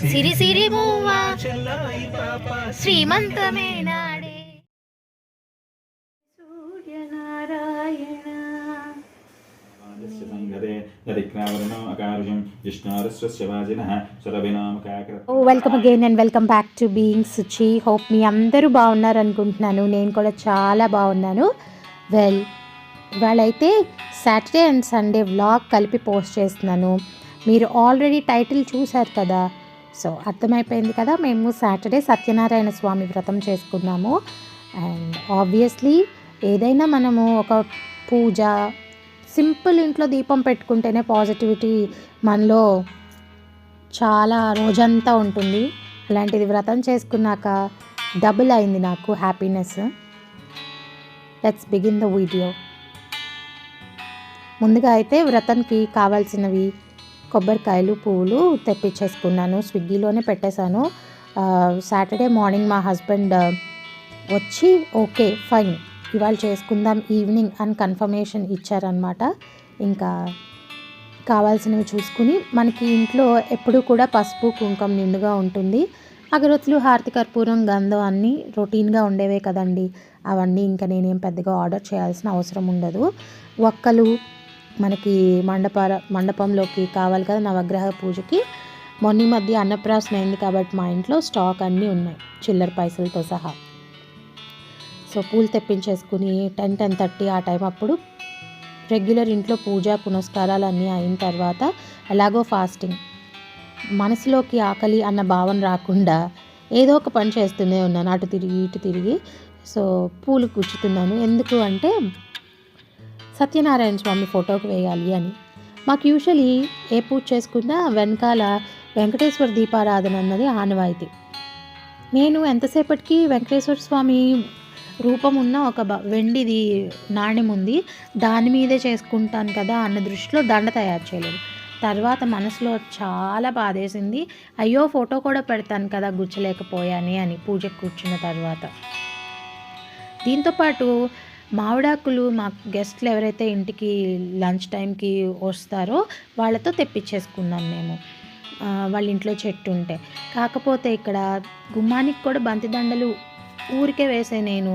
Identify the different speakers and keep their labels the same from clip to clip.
Speaker 1: సిరి సిరి మూవా శ్రీమంతమే నాడే. Suryanarayana. Welcome again and welcome back to being Suchi hope మీ అందరూ బాగున్నారు అనుకుంటున్నాను నేను కూడా చాలా బాగున్నాను. వెల్ ఇవాళైతే సాటర్డే అండ్ సండే వ్లాగ్ కలిపి పోస్ట్ చేస్తున్నాను. మీరు ఆల్రెడీ టైటిల్ చూశారు కదా. సో అర్థమైపోయింది కదా మేము సాటర్డే సత్యనారాయణ స్వామి వ్రతం చేసుకున్నాము. అండ్ ఆబ్వియస్లీ ఏదైనా మనము ఒక పూజ సింపుల్ ఇంట్లో దీపం పెట్టుకుంటేనే పాజిటివిటీ మనలో చాలా రోజంతా ఉంటుంది. అలాంటిది వ్రతం చేసుకున్నాక డబుల్ అయింది నాకు happiness. Let's begin the video. ముందుగా అయితే వ్రతంకి కావాల్సినవి కొబ్బరికాయలు పువ్వులు తెప్పించేసుకున్నాను. స్విగ్గీలోనే పెట్టేశాను. సాటర్డే మార్నింగ్ మా హస్బెండ్ వచ్చి ఓకే ఫైన్ ఇవాళ చేసుకుందాం ఈవినింగ్ అని కన్ఫర్మేషన్ ఇచ్చారనమాట ఇంకా కావాల్సినవి చూసుకుని మనకి ఇంట్లో ఎప్పుడూ కూడా పసుపు కుంకుమ నిండుగా ఉంటుంది. అగరొత్తులు హారతి కర్పూరం గంధం అన్నీ రొటీన్గా ఉండేవే కదండి. అవన్నీ ఇంకా నేనేం పెద్దగా ఆర్డర్ చేయాల్సిన అవసరం ఉండదు. ఒక్కలు మనకి మండపాల మండపంలోకి కావాలి కదా నవగ్రహ పూజకి. మొన్న మధ్య అన్నప్రాసన అయింది కాబట్టి మా ఇంట్లో స్టాక్ అన్నీ ఉన్నాయి చిల్లర పైసలతో సహా. సో పూలు తెప్పించేసుకుని టెన్ టెన్ థర్టీ ఆ టైం అప్పుడు రెగ్యులర్ ఇంట్లో పూజ పునస్కారాలు అన్నీ అయిన తర్వాత ఎలాగో ఫాస్టింగ్. మనసులోకి ఆకలి అన్న భావన రాకుండా ఏదో ఒక పని చేస్తూనే ఉన్నాను అటు తిరిగి ఇటు తిరిగి. సో పూలు కూర్చుతున్నాను. ఎందుకు అంటే సత్యనారాయణ స్వామి ఫోటోకి వేయాలి అని. మాకు యూజువలీ ఏ పూజ చేసుకున్నా వెనకాల వెంకటేశ్వర దీపారాధన అన్నది ఆనవాయితీ. నేను ఎంతసేపటికి వెంకటేశ్వర స్వామి రూపం ఉన్న ఒక వెండిది నాణ్యం ఉంది దాని మీదే చేసుకుంటాను కదా అన్న దృష్టిలో దండ తయారు చేయలేదు. తర్వాత మనసులో చాలా బాధేసింది అయ్యో ఫోటో కూడా పెడతాను కదా గుచ్చలేకపోయానే అని పూజకు కూర్చున్న తర్వాత. దీంతోపాటు మామిడాకులు మా గెస్ట్లు ఎవరైతే ఇంటికి లంచ్ టైంకి వస్తారో వాళ్ళతో తెప్పించేసుకున్నాం మేము. వాళ్ళ ఇంట్లో చెట్టు ఉంటే. కాకపోతే ఇక్కడ గుమ్మానికి కూడా బంతి దండలు ఊరికే వేసే నేను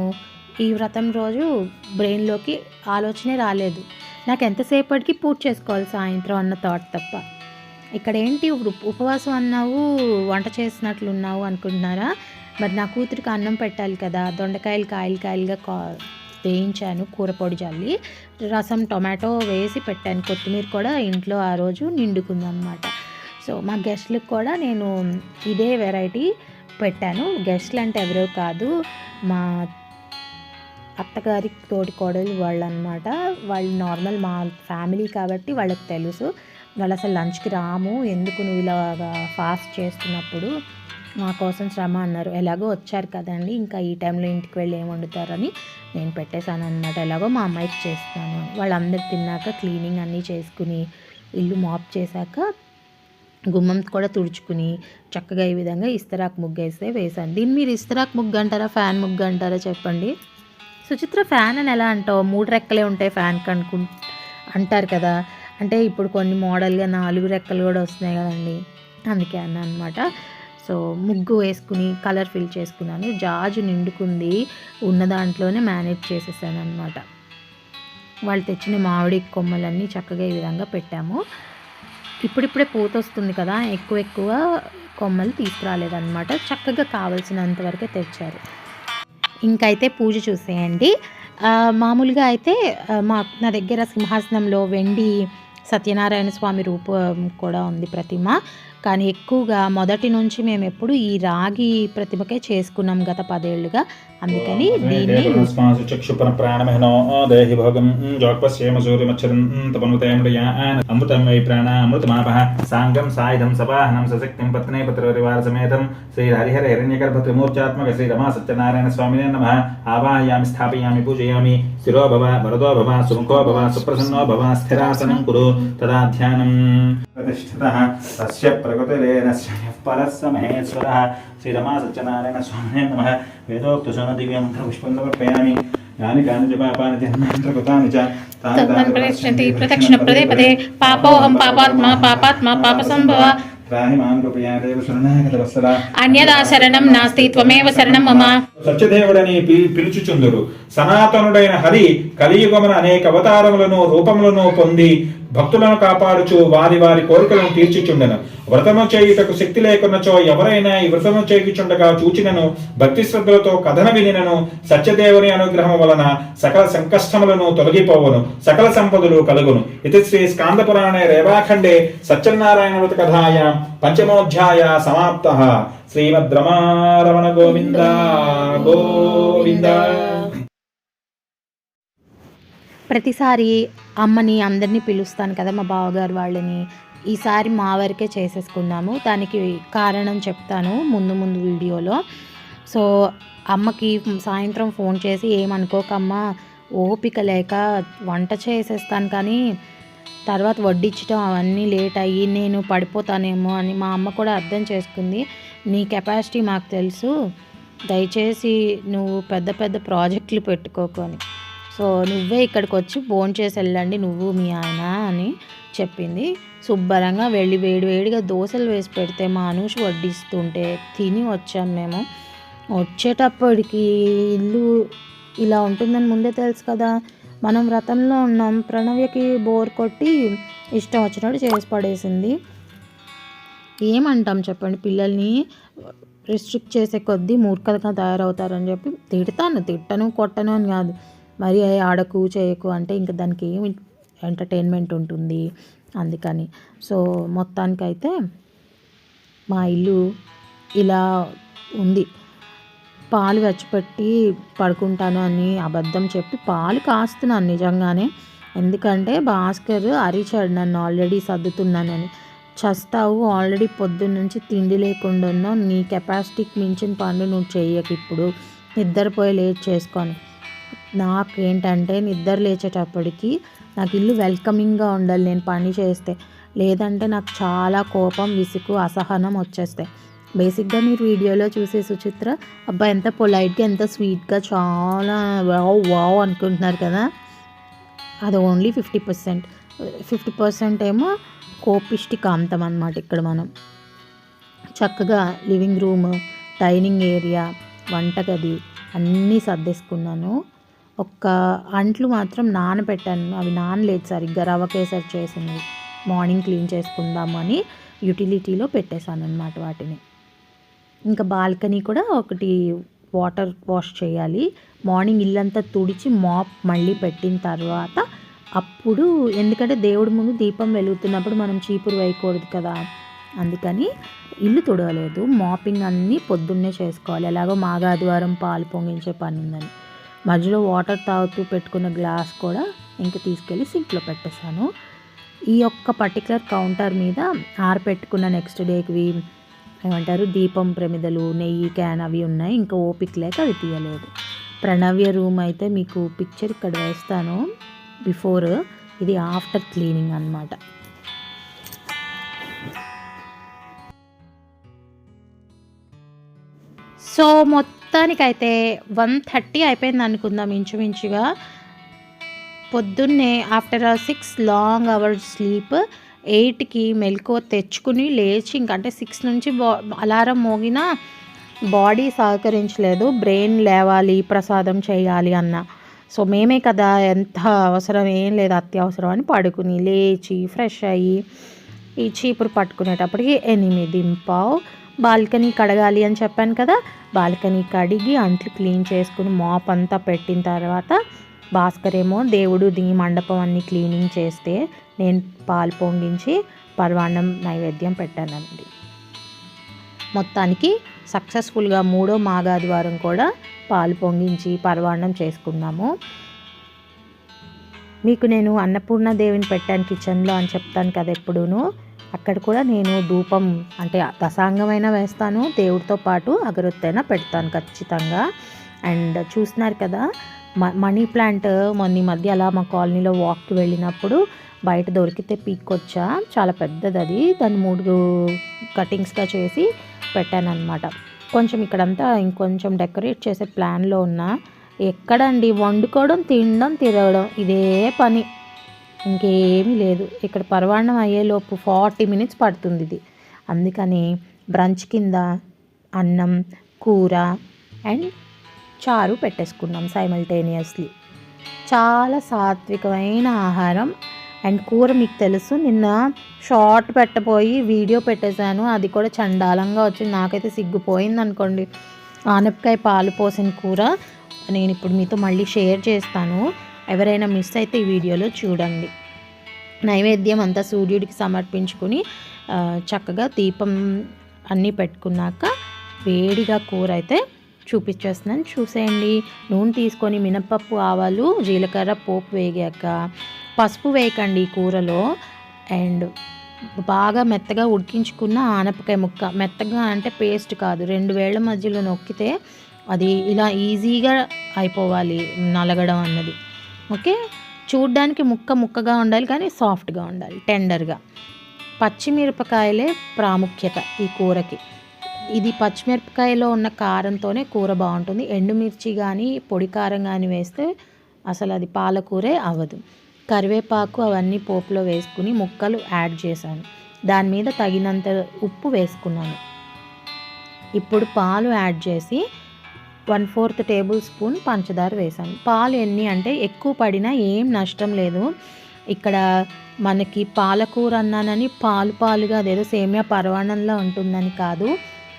Speaker 1: ఈ వ్రతం రోజు బ్రెయిన్లోకి ఆలోచనే రాలేదు. నాకు ఎంతసేపటికి పూర్తి చేసుకోవాలి సాయంత్రం అన్న థాట్ తప్ప. ఇక్కడ ఏంటి ఇప్పుడు ఉపవాసం అన్నావు వంట చేసినట్లు ఉన్నావు అనుకుంటున్నారా? మరి నా కూతురికి అన్నం పెట్టాలి కదా దొండకాయలు కాయలు కాయలుగా కా వేయించాను కూర పొడి జల్లి రసం టొమాటో వేసి పెట్టాను. కొత్తిమీర కూడా ఇంట్లో ఆ రోజు నిండుకుందనమాట సో మా గెస్ట్లకు కూడా నేను ఇదే వెరైటీ పెట్టాను. గెస్ట్లు అంటే ఎవరో కాదు మా అత్తగారి తోటి కోడలు వాళ్ళు అనమాట వాళ్ళు నార్మల్ మా ఫ్యామిలీ కాబట్టి వాళ్ళకి తెలుసు. వాళ్ళు అసలు లంచ్కి రాము ఎందుకు నువ్వు ఇలాగా ఫాస్ట్ చేస్తున్నప్పుడు మా కోసం శ్రమ అన్నారు. ఎలాగో వచ్చారు కదండి ఇంకా ఈ టైంలో ఇంటికి వెళ్ళి ఏం వండుతారని నేను పెట్టేశాను అనమాట ఎలాగో మా అమ్మాయికి చేస్తాను వాళ్ళందరూ తిన్నాక క్లీనింగ్ అన్నీ చేసుకుని ఇల్లు మాప్ చేశాక గుమ్మం కూడా తుడుచుకుని చక్కగా ఈ విధంగా ఇస్తరాకు ముగ్గు వేస్తే వేసాను దీన్ని మీరు ఇస్తరాకు ముగ్గు అంటారా ఫ్యాన్ ముగ్గు అంటారా చెప్పండి. సుచిత్ర ఫ్యాన్ అని ఎలా అంటావు? మూడు రెక్కలే ఉంటాయి ఫ్యాన్కి అనుకు అంటారు కదా. అంటే ఇప్పుడు కొన్ని మోడల్గా నాలుగు రెక్కలు కూడా వస్తున్నాయి కదండి. అందుకే అన్న అనమాట సో ముగ్గు వేసుకుని కలర్ ఫిల్ చేసుకున్నాను. జాజు నిండుకుంది. ఉన్న దాంట్లోనే మేనేజ్ చేసేసాను అనమాట వాళ్ళు తెచ్చిన మామిడి కొమ్మలన్నీ చక్కగా ఈ విధంగా పెట్టాము. ఇప్పుడిప్పుడే పూత వస్తుంది కదా ఎక్కువ ఎక్కువ కొమ్మలు తీసుకురాలేదన్నమాట. చక్కగా కావలసినంత వరకే తెచ్చారు. ఇంకైతే పూజ చూసేయండి. మామూలుగా అయితే మా నా దగ్గర సింహాసనంలో వెండి సత్యనారాయణ స్వామి రూపం కూడా ఉంది ప్రతిమ. కానీ ఎక్కువగా మొదటి నుంచి మేము ఎప్పుడు ఈ రాగి ప్రతిమకే చేసుకున్నాం గత పదేళ్ళుగా. అందుకని
Speaker 2: సాంగం సాయుధం సవాహనం సశక్తిం పత్నే పత్రరివార సమేతం. శ్రీ హరిహర హిరణ్యగర్భ త్రిమూర్చాత్మక శ్రీ రమా సత్యనారాయణ స్వామినే నమః. ఆవాహయామి స్థాపయామి పూజయామి. స్థిరో భవ వరదో భవ సుముఖో భవ సుప్రసన్నో భవ స్థిరాసనం కురు తదా ధ్యానం ప్రతిష్ఠితः తస్య ప్రకృతిరేనస్య పరస్య మహేశ్వరः శ్రీరమా సత్యనారాయణ స్వామినే నమః వేదోక్త సోన దివ్యమంత్ర పుష్పం సమర్పయామి యాని కాని చ పాపాని జన్మాంతర కృతాని చ తాని
Speaker 1: అన్యదా శరణం నాస్తి త్వమేవ శరణం మమ
Speaker 2: సత్యదేవుడని పిలుచుచుందురు. సనాతనుడైన హరి కలియుగమున అనేక అవతారములను రూపములను పొంది భక్తులను కాపాడుచు వారి వారి కోరికలను తీర్చుచుండెను. వ్రతము చేయుటకు శక్తి లేకున్నచో ఎవరైనా ఈ వ్రతము చేయుచుండగా చూచినను భక్తి శ్రద్ధలతో కథన వినినను సత్యదేవుని అనుగ్రహం వలన సకల సంకష్టములను తొలగిపోవును సకల సంపదలు కలుగును. ఇది శ్రీ స్కాంద పురాణే రేవాఖండే సత్యనారాయణ వ్రత కథాయ పంచమోధ్యాయ సమాప్త. శ్రీమద్ రమారమణ గోవింద గోవింద.
Speaker 1: ప్రతిసారి అమ్మని అందరినీ పిలుస్తాను కదా మా బావగారు వాళ్ళని. ఈసారి మా వరకే చేసేసుకున్నాము దానికి కారణం చెప్తాను ముందు ముందు వీడియోలో. సో అమ్మకి సాయంత్రం ఫోన్ చేసి ఏమనుకోకమ్మా ఓపిక లేక వంట చేసేస్తాను కానీ తర్వాత వడ్డించడం అవన్నీ లేట్ అయ్యి నేను పడిపోతానేమో అని మా అమ్మ కూడా అర్థం చేసుకుంది. నీ కెపాసిటీ మాకు తెలుసు. దయచేసి నువ్వు పెద్ద పెద్ద ప్రాజెక్టులు పెట్టుకోకు అని. సో నువ్వే ఇక్కడికి వచ్చి ఫోన్ చేసి వెళ్ళండి నువ్వు మీ ఆయన అని చెప్పింది. శుభ్రంగా వెళ్ళి వేడి వేడిగా దోశలు వేసి పెడితే మా అనూష్ వడ్డిస్తుంటే తిని వచ్చాం మేము. వచ్చేటప్పటికి ఇల్లు ఇలా ఉంటుందని ముందే తెలుసు కదా. మనం వ్రతంలో ఉన్నాం. ప్రణవ్యకి బోర్ కొట్టి ఇష్టం వచ్చినట్టు చేసి పడేసింది. ఏమంటాం చెప్పండి పిల్లల్ని రిస్ట్రిక్ట్ చేసే కొద్దీ మూర్ఖతగా తయారవుతారని చెప్పి తిడతాను. తిట్టను కొట్టను అని కాదు. మరి ఆడకు చేయకు అంటే ఇంకా దానికి ఏమి ఎంటర్టైన్మెంట్ ఉంటుంది అందుకని. సో మొత్తానికైతే మా ఇల్లు ఇలా ఉంది. పాలు వెచ్చపెట్టి పడుకుంటాను అని అబద్ధం చెప్పి పాలు కాస్తున్నాను నిజంగానే. ఎందుకంటే భాస్కర్ అరిచాడు నన్ను ఆల్రెడీ సర్దుతున్నానని. చస్తావు ఆల్రెడీ పొద్దున్న నుంచి తిండి లేకుండా ఉన్నావు నీ కెపాసిటీకి మించిన పనులు నువ్వు చేయకు ఇప్పుడు. నిద్రపోయి లేట్ చేసుకొని నాకేంటంటే నిద్ర లేచేటప్పటికి నాకు ఇల్లు వెల్కమింగ్గా ఉండాలి నేను పని చేస్తే. లేదంటే నాకు చాలా కోపం విసుగు అసహనం వచ్చేస్తాయి. బేసిక్గా మీరు వీడియోలో చూసే సుచిత్ర అబ్బాయి ఎంత పొలైట్గా ఎంత స్వీట్గా చాలా వావ్ వావ్ అనుకుంటున్నారు కదా. అది only fifty percent. Fifty percent ఏమో కోపిష్టి కాంతం అనమాట ఇక్కడ మనం. చక్కగా లివింగ్ రూమ్ డైనింగ్ ఏరియా వంటగది అన్నీ సర్దేసుకున్నాను. ఒక్క అంట్లు మాత్రం నానబెట్టాను. అవి నానలేదు సరిగ్గా. రవ్వ కేసరి చేసింది మార్నింగ్ క్లీన్ చేసుకుందాము అని యూటిలిటీలో పెట్టేశాను అనమాట వాటిని. ఇంకా బాల్కనీ కూడా ఒకటి వాటర్ వాష్ చేయాలి. మార్నింగ్ ఇల్లంతా తుడిచి మాప్ మళ్ళీ పెట్టిన తర్వాత అప్పుడు ఎందుకంటే దేవుడి ముందు దీపం వెలుగుతున్నప్పుడు మనం చీపురు వేయకూడదు కదా. అందుకని ఇల్లు తుడవలేదు. మాపింగ్ అన్నీ పొద్దున్నే చేసుకోవాలి. ఎలాగో మాగాదివారం పాలు పొంగించే పని ఉందని మధ్యలో వాటర్ తాగుతూ పెట్టుకున్న గ్లాస్ కూడా ఇంక తీసుకెళ్ళి సింక్లో పెట్టేశాను. ఈ యొక్క పర్టికులర్ కౌంటర్ మీద ఆరపెట్టుకున్న నెక్స్ట్ డేకి ఏమంటారు దీపం ప్రమిదలు నెయ్యి క్యాన్ అవి ఉన్నాయి. ఇంకా ఓపిక లేక అవి తీయలేదు. ప్రణవ్య రూమ్ అయితే మీకు పిక్చర్ ఇక్కడ వేస్తాను. బిఫోర్ ఇది ఆఫ్టర్ క్లీనింగ్ అన్నమాట. సో మొత్తం ప్రస్తుతానికైతే వన్ థర్టీ అయిపోయింది అనుకుందాం ఇంచుమించుగా. పొద్దున్నే after six long hours sleep ఎయిట్కి మెలకువ తెచ్చుకుని లేచి ఇంకంటే సిక్స్ నుంచి బా అలారం మోగినా బాడీ సహకరించలేదు బ్రెయిన్ లేవాలి ప్రసాదం చేయాలి అన్న. సో మేమే కదా ఎంత అవసరం ఏం లేదు అత్యవసరం అని పడుకుని లేచి ఫ్రెష్ అయ్యి ఈ చీపురు పట్టుకునేటప్పటికి ఎనిమిది పావు బాల్కనీ కడగాలి అని చెప్పాను కదా బాల్కనీ కడిగి అంట్లు క్లీన్ చేసుకుని మాప్ అంతా పెట్టిన తర్వాత భాస్కర్ ఏమో దేవుడు దీ మండపం అన్ని క్లీనింగ్ చేస్తే నేను పాలు పొంగించి పర్వాణం నైవేద్యం పెట్టానండి. మొత్తానికి సక్సెస్ఫుల్గా మూడో మాగాదివారం కూడా పాలు పొంగించి పర్వాణం చేసుకున్నాము. మీకు నేను అన్నపూర్ణ దేవిని పెట్టాను కిచెన్లో అని చెప్తాను కదా ఎప్పుడూను. అక్కడ కూడా నేను ధూపం అంటే దశాంగమైన వేస్తాను దేవుడితో పాటు అగరొత్తైనా పెడతాను ఖచ్చితంగా. అండ్ చూస్తున్నారు కదా మ మనీ ప్లాంట్ మొన్న ఈ మధ్య అలా మా కాలనీలో వాక్కి వెళ్ళినప్పుడు బయట దొరికితే పీక్కొచ్చా చాలా పెద్దది అది. దాన్ని మూడు కటింగ్స్గా చేసి పెట్టాను అనమాట కొంచెం ఇక్కడంతా ఇంకొంచెం డెకరేట్ చేసే ప్లాన్లో ఉన్నా ఎక్కడండి వండుకోవడం తినడం తిరగడం ఇదే పని. ఇంకేమీ లేదు. ఇక్కడ పరవాణం అయ్యేలోపు ఫార్టీ మినిట్స్ పడుతుంది ఇది. అందుకని బ్రంచ్ కింద అన్నం కూర అండ్ చారు పెట్టేసుకున్నాం సైమల్టేనియస్లీ చాలా సాత్వికమైన ఆహారం. అండ్ కూర మీకు తెలుసు నిన్న షార్ట్ పెట్టబోయి వీడియో పెట్టేశాను. అది కూడా చండాలంగా వచ్చింది. నాకైతే సిగ్గుపోయింది అనుకోండి. ఆనపకాయ పాలు పోసిన కూర నేను ఇప్పుడు మీతో మళ్ళీ షేర్ చేస్తాను. ఎవరైనా మిస్ అయితే ఈ వీడియోలో చూడండి. నైవేద్యం అంతా సూర్యుడికి సమర్పించుకుని చక్కగా దీపం అన్నీ పెట్టుకున్నాక వేడిగా కూర అయితే చూపించేస్తున్నాను. చూసేయండి. నూనె తీసుకొని మినపప్పు ఆవాలు జీలకర్ర పోపు వేగాక పసుపు వేయకండి ఈ కూరలో. అండ్ బాగా మెత్తగా ఉడికించుకున్న ఆనపకాయ ముక్క. మెత్తగా అంటే పేస్ట్ కాదు. రెండు వేళ్ళ మధ్యలో నొక్కితే అది ఇలా ఈజీగా అయిపోవాలి నలగడం అన్నది. ఓకే? చూడ్డానికి ముక్క ముక్కగా ఉండాలి కానీ సాఫ్ట్గా ఉండాలి టెండర్గా. పచ్చిమిరపకాయలే ప్రాముఖ్యత ఈ కూరకి. ఇది పచ్చిమిరపకాయలో ఉన్న కారంతోనే కూర బాగుంటుంది. ఎండుమిర్చి కానీ పొడి కారం కానీ వేస్తే అసలు అది పాలకూరే అవ్వదు. కరివేపాకు అవన్నీ పోపులో వేసుకుని ముక్కలు యాడ్ చేశాను. దాని మీద తగినంత ఉప్పు వేసుకున్నాను. ఇప్పుడు పాలు యాడ్ చేసి వన్ ఫోర్త్ టేబుల్ స్పూన్ పంచదార వేసాను పాలు ఎన్ని అంటే ఎక్కువ పడినా ఏం నష్టం లేదు. ఇక్కడ మనకి పాలకూర అన్నానని పాలు పాలుగా అదేదో సేమియా పరవాణంలో ఉంటుందని కాదు.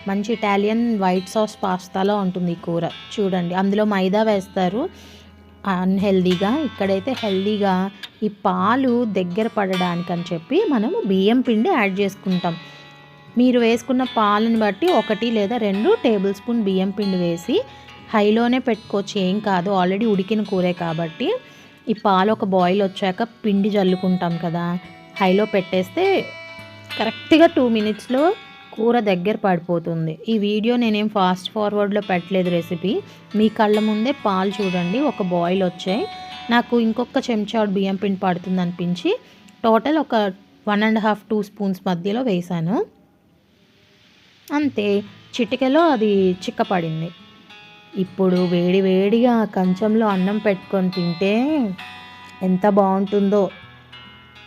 Speaker 1: మంచి ఇటాలియన్ వైట్ సాస్ పాస్తాలో ఉంటుంది ఈ కూర. చూడండి అందులో మైదా వేస్తారు. అన్హెల్దీగా ఇక్కడైతే హెల్దీగా ఈ పాలు దగ్గర పడడానికి అని చెప్పి మనము బియ్యం పిండి యాడ్ చేసుకుంటాం. మీరు వేసుకున్న పాలను బట్టి ఒకటి లేదా రెండు టేబుల్ స్పూన్ బియ్యం పిండి వేసి హైలోనే పెట్టుకోవచ్చు. ఏం కాదు ఆల్రెడీ ఉడికిన కూరే కాబట్టి. ఈ పాలు ఒక బాయిల్ వచ్చాక పిండి జల్లుకుంటాం కదా హైలో పెట్టేస్తే కరెక్ట్గా టూ మినిట్స్లో కూర దగ్గర పడిపోతుంది. ఈ వీడియో నేనేం ఫాస్ట్ ఫార్వర్డ్లో పెట్టలేదు రెసిపీ మీ కళ్ళ ముందే పాలు చూడండి ఒక బాయిల్ వచ్చాయి. నాకు ఇంకొక చెంచా బియ్యం పిండి పడుతుంది అనిపించి టోటల్ ఒక one and half two spoons మధ్యలో వేసాను అంతే చిటికెలో అది చిక్కపడింది. ఇప్పుడు వేడి వేడిగా కంచంలో అన్నం పెట్టుకొని తింటే ఎంత బాగుంటుందో.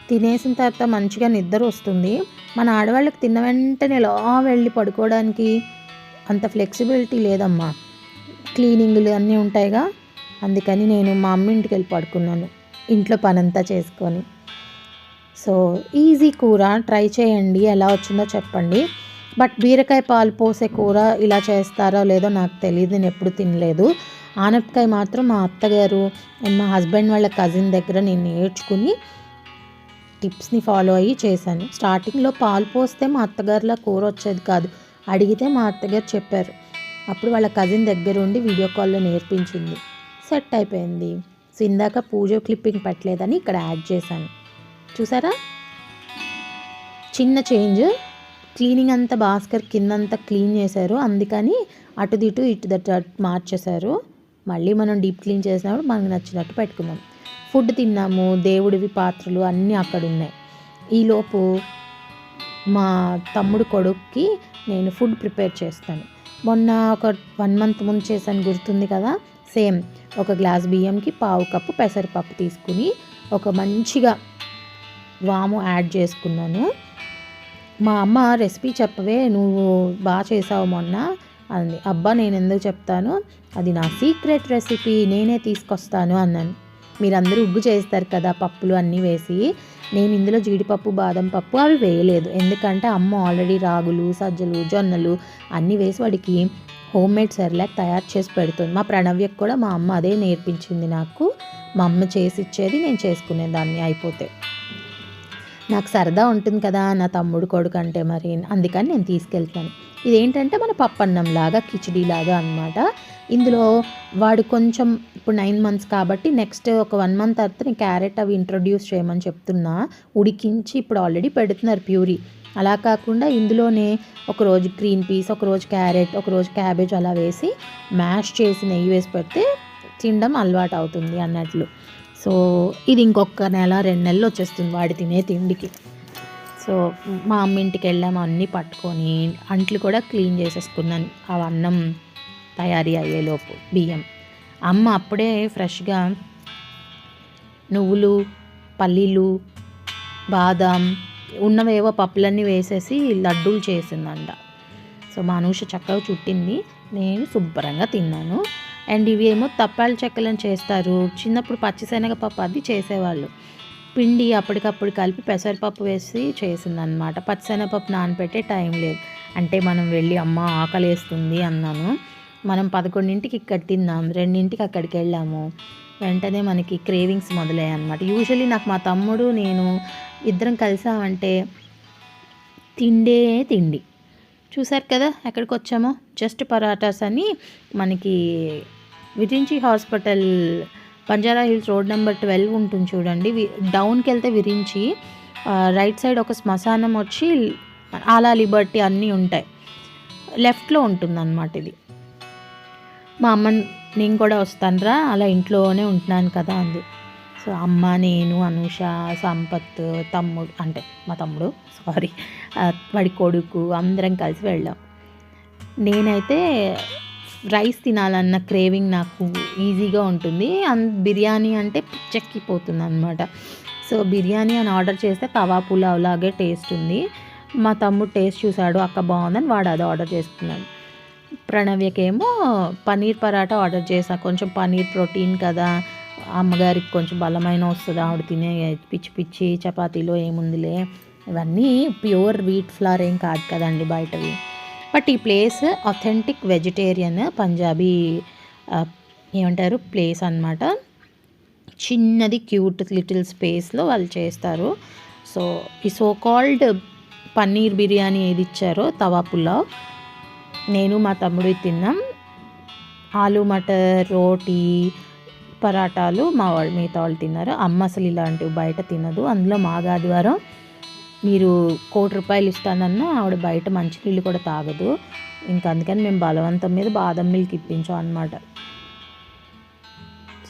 Speaker 1: తినేసిన తర్వాత మంచిగా నిద్ర వస్తుంది. మన ఆడవాళ్ళకి తిన్న వెంటనే ఇలా వెళ్ళి పడుకోవడానికి అంత ఫ్లెక్సిబిలిటీ లేదమ్మా. క్లీనింగ్లు అన్నీ ఉంటాయిగా. అందుకని నేను మా అమ్మ ఇంటికి వెళ్ళి పడుకున్నాను. ఇంట్లో పనంతా చేసుకొని. సో ఈజీ కూర ట్రై చేయండి. ఎలా వచ్చిందో చెప్పండి. బట్ బీరకాయ పాలు పోసే కూర ఇలా చేస్తారో లేదో నాకు తెలియదు నేను ఎప్పుడు తినలేదు. ఆనపకాయ మాత్రం మా అత్తగారు అండ్ మా హస్బెండ్ వాళ్ళ కజిన్ దగ్గర నేను నేర్చుకుని టిప్స్ని ఫాలో అయ్యి చేశాను. స్టార్టింగ్లో పాలు పోస్తే మా అత్తగారిలా కూర వచ్చేది కాదు. అడిగితే మా అత్తగారు చెప్పారు. అప్పుడు వాళ్ళ కజిన్ దగ్గర ఉండి వీడియో కాల్లో నేర్పించింది. సెట్ అయిపోయింది. సో ఇందాక పూజ క్లిప్పింగ్ పెట్టలేదని ఇక్కడ యాడ్ చేశాను. చూసారా? చిన్న చేంజ్. క్లీనింగ్ అంతా భాస్కర్ కిందంతా క్లీన్ చేశారు. అందుకని అటు ఇటు ఇటు దట్ మార్చేశారు. మళ్ళీ మనం డీప్ క్లీన్ చేసినప్పుడు మనకు నచ్చినట్టు పెట్టుకుందాం. ఫుడ్ తిన్నాము దేవుడివి పాత్రలు అన్నీ అక్కడ ఉన్నాయి ఈలోపు మా తమ్ముడు కొడుక్కి నేను ఫుడ్ ప్రిపేర్ చేస్తాను. మొన్న ఒక వన్ మంత్ ముందు చేశాను గుర్తుంది కదా? సేమ్. ఒక గ్లాస్ బియ్యంకి పావు కప్పు పెసరపప్పు తీసుకుని ఒక మంచిగా వాము యాడ్ చేసుకున్నాను. మా అమ్మ రెసిపీ చెప్పవే నువ్వు బాగా చేసావు మొన్న అంది. అబ్బా నేను ఎందుకు చెప్తాను? అది నా సీక్రెట్ రెసిపీ నేనే తీసుకొస్తాను అన్నాను. మీరందరూ ఉగ్గు చేస్తారు కదా పప్పులు అన్నీ వేసి. నేను ఇందులో జీడిపప్పు బాదం పప్పు అవి వేయలేదు. ఎందుకంటే అమ్మ ఆల్రెడీ రాగులు సజ్జలు జొన్నలు అన్నీ వేసి వాడికి హోమ్ మేడ్ సెర్లాక్ తయారు చేసి పెడుతుంది. మా ప్రణవ్యకు కూడా మా అమ్మ అదే నేర్పించింది నాకు. మా అమ్మ చేసి ఇచ్చేది నేను చేసుకునేదాన్ని అయిపోతే. నాకు సరదా ఉంటుంది కదా నా తమ్ముడు కొడుకు అంటే మరి అందుకని నేను తీసుకెళ్తాను. ఇదేంటంటే మన పప్పన్నంలాగా లాగా లాగా అనమాట ఇందులో వాడు కొంచెం ఇప్పుడు నైన్ మంత్స్ కాబట్టి నెక్స్ట్ ఒక వన్ మంత్ తర్వాత నేను క్యారెట్ అవి ఇంట్రొడ్యూస్ చేయమని చెప్తున్నా. ఉడికించి ఇప్పుడు ఆల్రెడీ పెడుతున్నారు ప్యూరీ. అలా కాకుండా ఇందులోనే ఒకరోజు గ్రీన్ పీస్ ఒకరోజు క్యారెట్ ఒకరోజు క్యాబేజ్ అలా వేసి మ్యాష్ చేసి నెయ్యి వేసి పెడితే తినడం అలవాటు అవుతుంది అన్నట్లు. సో ఇది ఇంకొక నెల రెండు నెలలు వచ్చేస్తుంది వాడి తినే తిండికి. సో మా అమ్మ ఇంటికి వెళ్ళాము అన్నీ పట్టుకొని అంట్లు కూడా క్లీన్ చేసేసుకున్నాను. ఆ అన్నం తయారీ అయ్యేలోపు బియ్యం. అమ్మ అప్పుడే ఫ్రెష్గా నువ్వులు పల్లీలు బాదం ఉన్నవేవో పప్పులన్నీ వేసేసి లడ్డూలు చేసిందంట. సో మా అనూష చక్కగా చుట్టింది. నేను శుభ్రంగా తిన్నాను. అండ్ ఇవి ఏమో తప్పాల చెక్కలను చేస్తారు. చిన్నప్పుడు పచ్చిశనగపప్పు అది చేసేవాళ్ళు. పిండి అప్పటికప్పుడు కలిపి పెసరపప్పు వేసి చేసిందనమాట పచ్చిశనగపప్పు నానపెట్టే టైం లేదు. అంటే మనం వెళ్ళి అమ్మ ఆకలి వేస్తుంది అన్నాను. మనం పదకొండింటికి ఇక్కడ తిన్నాం. రెండింటికి అక్కడికి వెళ్ళాము. వెంటనే మనకి క్రేవింగ్స్ మొదలయ్యాయి అనమాట యూజువలీ నాకు మా తమ్ముడు నేను ఇద్దరం కలిసామంటే తిండే తిండి. చూసారు కదా ఎక్కడికి వచ్చామో జస్ట్ పరాటాస్ అని మనకి Virinchi hospital Banjara Hills road number twelve ఉంటుంది చూడండి. వి- డౌన్కి వెళ్తే విరించి రైట్ సైడ్ ఒక శ్మశానం వచ్చి ఆలా లిబర్టీ అన్నీ ఉంటాయి. లెఫ్ట్లో ఉంటుందన్నమాట ఇది. మా అమ్మ నేను కూడా వస్తానురా అలా ఇంట్లోనే ఉంటున్నాను కదా అంది. సో అమ్మ నేను అనూష సంపత్ తమ్ముడు అంటే మా తమ్ముడు సారీ వాడి కొడుకు అందరం కలిసి వెళ్ళాం. నేనైతే రైస్ తినాలన్న క్రేవింగ్ నాకు ఈజీగా ఉంటుంది. అన్ బిర్యానీ అంటే పిచ్చెక్కిపోతుంది అనమాట సో బిర్యానీ అని ఆర్డర్ చేస్తే తవా పులావ్ లాగే టేస్ట్ ఉంది. మా తమ్ముడు టేస్ట్ చూశాడు అక్క బాగుందని వాడు అది ఆర్డర్ చేసుకున్నాడు. ప్రణవ్యకేమో పన్నీర్ పరాటా ఆర్డర్ చేసా కొంచెం పన్నీర్ ప్రోటీన్ కదా అమ్మగారికి కొంచెం బలమైన వస్తుంది ఆవిడ తినే పిచ్చి పిచ్చి చపాతీలో ఏముందిలే. ఇవన్నీ ప్యూర్ వీట్ ఫ్లవర్ ఏం కాదు కదండి బయటవి. బట్ ఈ ప్లేస్ అథెంటిక్ వెజిటేరియన్ పంజాబీ ఏమంటారు ప్లేస్ అన్నమాట. చిన్నది క్యూట్ లిటిల్ స్పేస్లో వాళ్ళు చేస్తారు. సో ఈ సో కాల్డ్ పన్నీర్ బిర్యానీ ఏది ఇచ్చారో తవా పులావ్. నేను మా తమ్ముడు తిన్నాం. ఆలు మటర్ రోటీ పరాటాలు మా వాళ్ళు మిగతా వాళ్ళు తిన్నారు. అమ్మ అసలు ఇలాంటివి బయట తినదు. అందులో మాగాదివారం మీరు కోటి రూపాయలు ఇస్తానన్నా ఆవిడ బయట మంచినీళ్ళు కూడా తాగదు. ఇంకా అందుకని మేము బలవంతం మీద బాదం మిల్క్ ఇప్పించాం అనమాట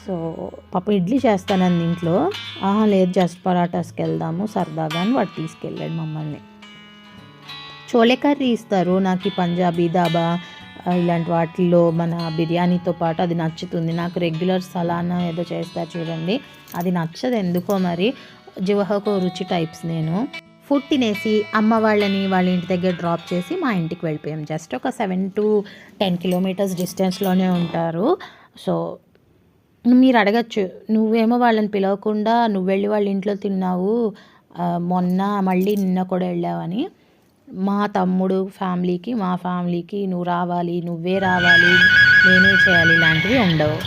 Speaker 1: సో పాప ఇడ్లీ చేస్తానంది ఇంట్లో. ఆహా లేదు జస్ట్ పరాటాస్కి వెళ్దాము సరదాగా అని వాడు తీసుకెళ్ళాడు మమ్మల్ని. చోలే కర్రీ ఇస్తారు నాకు ఈ పంజాబీ దాబా ఇలాంటి వాటిల్లో మన బిర్యానీతో పాటు అది నచ్చుతుంది. నాకు రెగ్యులర్ సలానా ఏదో చేస్తారు చూడండి. అది నచ్చదు ఎందుకో మరి. జివహకు రుచి టైప్స్ నేను. ఫుడ్ తినేసి అమ్మ వాళ్ళని వాళ్ళ ఇంటి దగ్గర డ్రాప్ చేసి మా ఇంటికి వెళ్ళిపోయాం. జస్ట్ ఒక సెవెన్ టు టెన్ కిలోమీటర్స్ డిస్టెన్స్లోనే ఉంటారు. సో మీరు అడగచ్చు నువ్వేమో వాళ్ళని పిలవకుండా నువ్వు వెళ్ళి వాళ్ళ ఇంట్లో తిన్నావు మొన్న మళ్ళీ నిన్న కూడా వెళ్ళావని. మా తమ్ముడు ఫ్యామిలీకి మా ఫ్యామిలీకి నువ్వు రావాలి నువ్వే రావాలి నేనే చేయాలి ఇలాంటివి ఉండవు.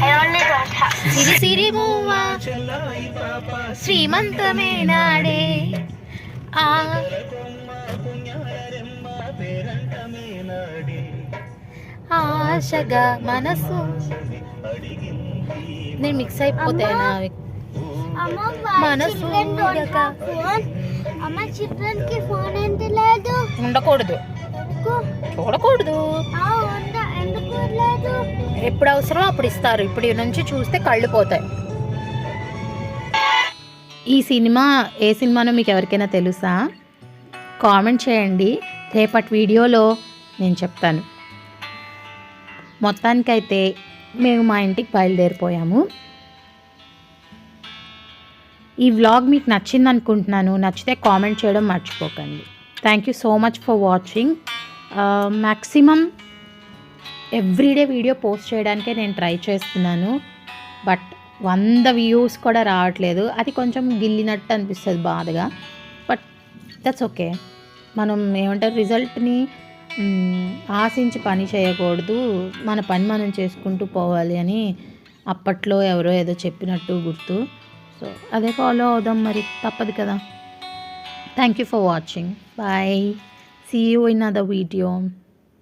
Speaker 1: సిరి సిరి మూవ శ్రీమంతమే నాడే. ఆ ఆశగా మనసు. నేను మిక్స్ అయిపోతాను
Speaker 3: Amma,
Speaker 1: మనసు
Speaker 3: కి ఎంత లేదు
Speaker 1: ఉండకూడదు చూడకూడదు ఎప్పుడు అవసరం అప్పుడు ఇస్తారు. ఇప్పుడు నుంచి చూస్తే కళ్ళు పోతాయి. ఈ సినిమా ఏ సినిమానో మీకు ఎవరికైనా తెలుసా? కామెంట్ చేయండి. రేపటి వీడియోలో నేను చెప్తాను. మొత్తానికైతే మేము మా ఇంటికి బయలుదేరిపోయాము. ఈ వ్లాగ్ మీకు నచ్చింది అనుకుంటున్నాను నచ్చితే కామెంట్ చేయడం మర్చిపోకండి. Thank you so much for watching maximum everyday video post చేయడానికే నేను ట్రై చేస్తున్నాను. బట్ వంద వ్యూస్ కూడా రావట్లేదు. అది కొంచెం గిల్లినట్టు అనిపిస్తుంది బాధగా. బట్ దట్స్ ఓకే మనం ఏమంటారు రిజల్ట్ని ఆశించి పని చేయకూడదు. మన పని మనం చేసుకుంటూ పోవాలి అని అప్పట్లో ఎవరో ఏదో చెప్పినట్టు గుర్తు. సో అదే ఫాలో అవుదాం మరి. తప్పదు కదా. Thank you for watching bye see you in other video